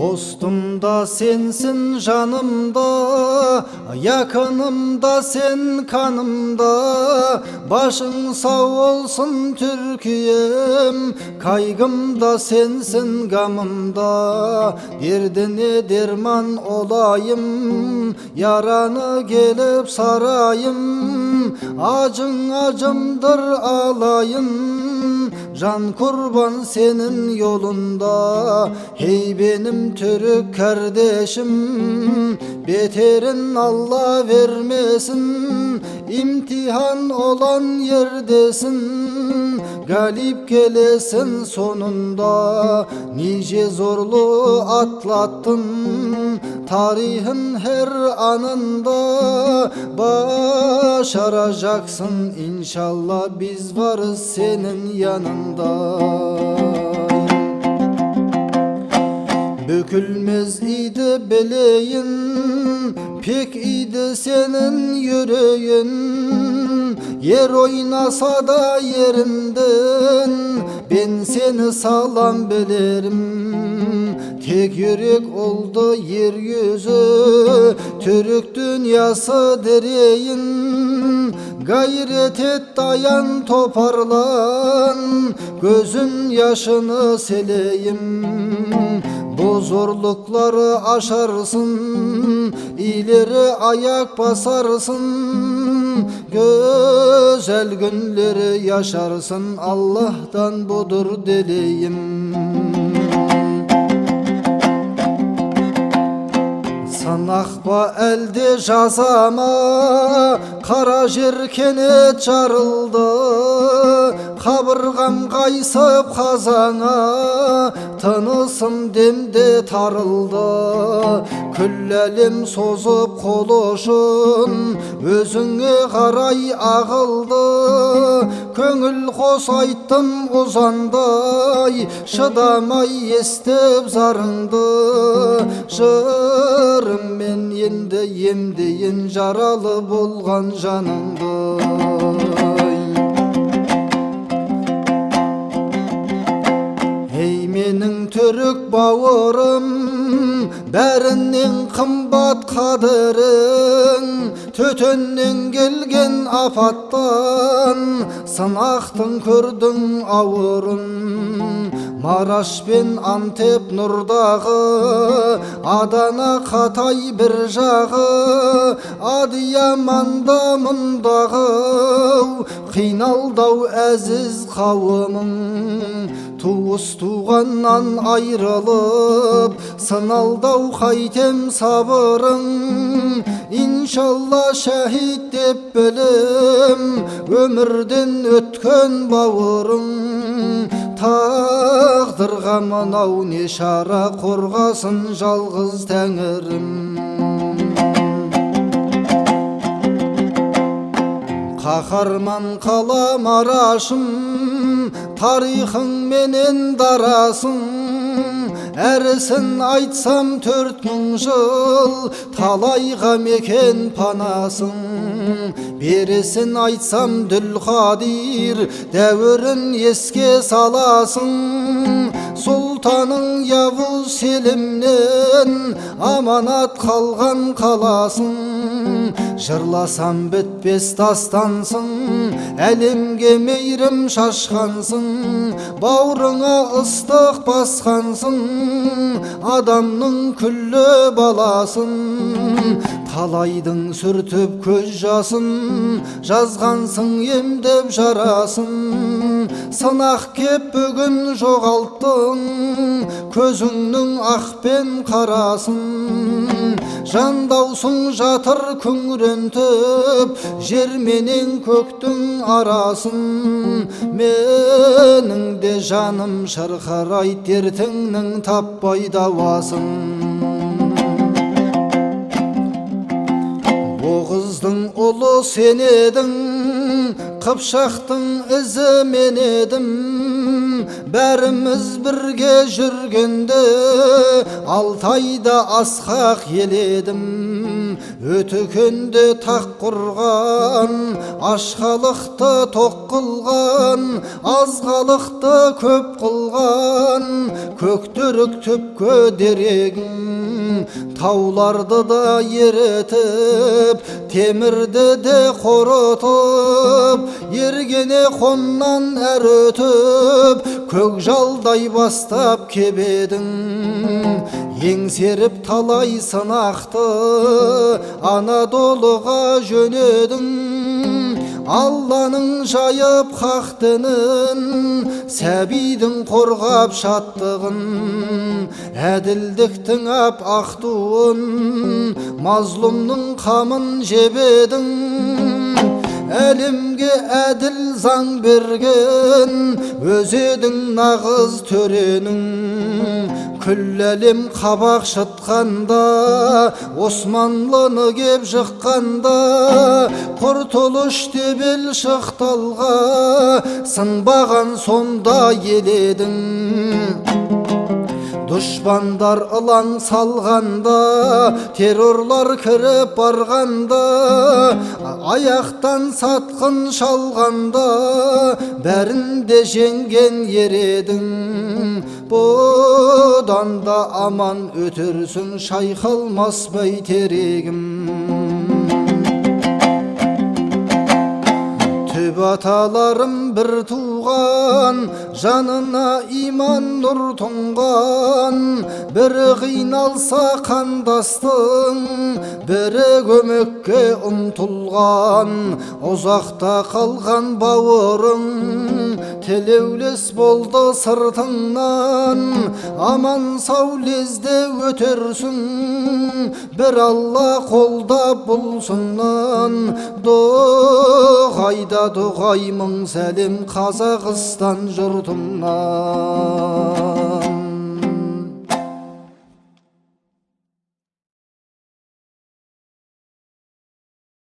Dostum da sensin canımda Yakınım da sen kanımda Başın sağ olsun Türkiye'm Kaygım da sensin gamımda Derdine derman olayım Yaranı gelip sarayım. Acın acımdır alayım Can kurban senin yolunda. Hey benim Türk kardeşim Beterin Allah vermesin İmtihan olan yerdesin Galip gelesin sonunda. Nice zorluğu atlattın Tarihin her anında. Başaracaksın inşallah biz varız senin yanında Bükülmez idi beleğin Pek idi senin yüreğin. Yer oynasa da yerinden Ben seni sağlam bilirim. Tek yürek oldu yeryüzü. Türk dünyası direğin. Gayret et dayan toparlan. Gözün yaşını sileyim. Bu zorlukları aşarsın. İleri ayak basarsın güzel günleri yaşarsın Allah'tan budur dileğim. Sanakba eldi şasama Kara jirkeni çarıldı. Қабырғам қайсып қазаңа Тынысым демде тарылды. Күл әлем созып қол ұшын Өзіңе қарай ағылды. Көңіл қос айттым ұзандай Шыдамай естіп зарыңды. Жырыммен енді емдейін жаралы болған жаныңды. Түрік бауырым бәрінен қымбат қадірің төтеннен келген апаттан сынақтың көрдің ауырын мараш пен антеп нұрдағы адана қатай бір жағы адияманда мұндағы қиналдау әзіз қауымың туыс туғаннан айрылып сыналдау қайтем сабырың. Иншалла шәһид деп білім өмірден өткен бауырың. Тағдырға мынау не шара қорғасын жалғыз тәңірім. Қаһарман қала марашым тарихың менен дарасың. Әрісін айтсам төрт мың жыл талайға мекен панасың. Берісін айтсам дүлқадир дәуірін еске саласың. Сұлтаның явuz селімнен аманат қалған қаласың. Жырласам бітпес дастансың әлемге мейірім шашқансың бауырыңа ыстық басқансың адамның күллі баласын. Талайдың сүртіп көз жасын жазғансың емдеп жарасын. Сынақ кеп бүгін жоғалттың көзіңнің ақ пен қарасын. Жандаусың жатыр күңірентіп жер менен көктің арасын. Менің де жаным шырқырай дертіңнің таппай дауасын оғыздың ұлы сен едің қыпшақтың ізі мен едім. Бәріміз бірге жүргенде алтайда асқақ ел едім өтекенде тақ құрған ашқалықты тоқ қылған азғалықты көп қылған көктерек төпке дерегің тауларды да еретіп темірді де қорытып ергене қоннан әр өтіп көкжалдай бастап кебедің еңсеріп талай сынақты анадолыға жөнедің алланың жайып хақ дінін сәбидің қорғап шаттығын әділдіктің ап ақ туын мазлұмның қамын жебедің Elimge edilsen bir gün Özüdün nağız törünün. Küllelim kabak şıtkanda Osmanlı'nı gep şıkkanda. Kurtuluş debil şıktalga Sınbağan sonda yeledin дұшпандар ылаң салғанда террорлар кіріп барғанда аяқтан сатқын шалғанда бәрін де жеңген ер бұдан да аман өтерсің шайқалмас бәйтерегім. Түп аталарым бір туған жанына иман нұр тұнған бірі қиналса қандастың бірі көмекке ұмтылған ұзақта қалған бауырың тілеулес болды сыртыңнан аман сау лезде өтерсің бір алла бұлсыңнан дұғайда дұғай мың сәлем қазақстан жұртымнан.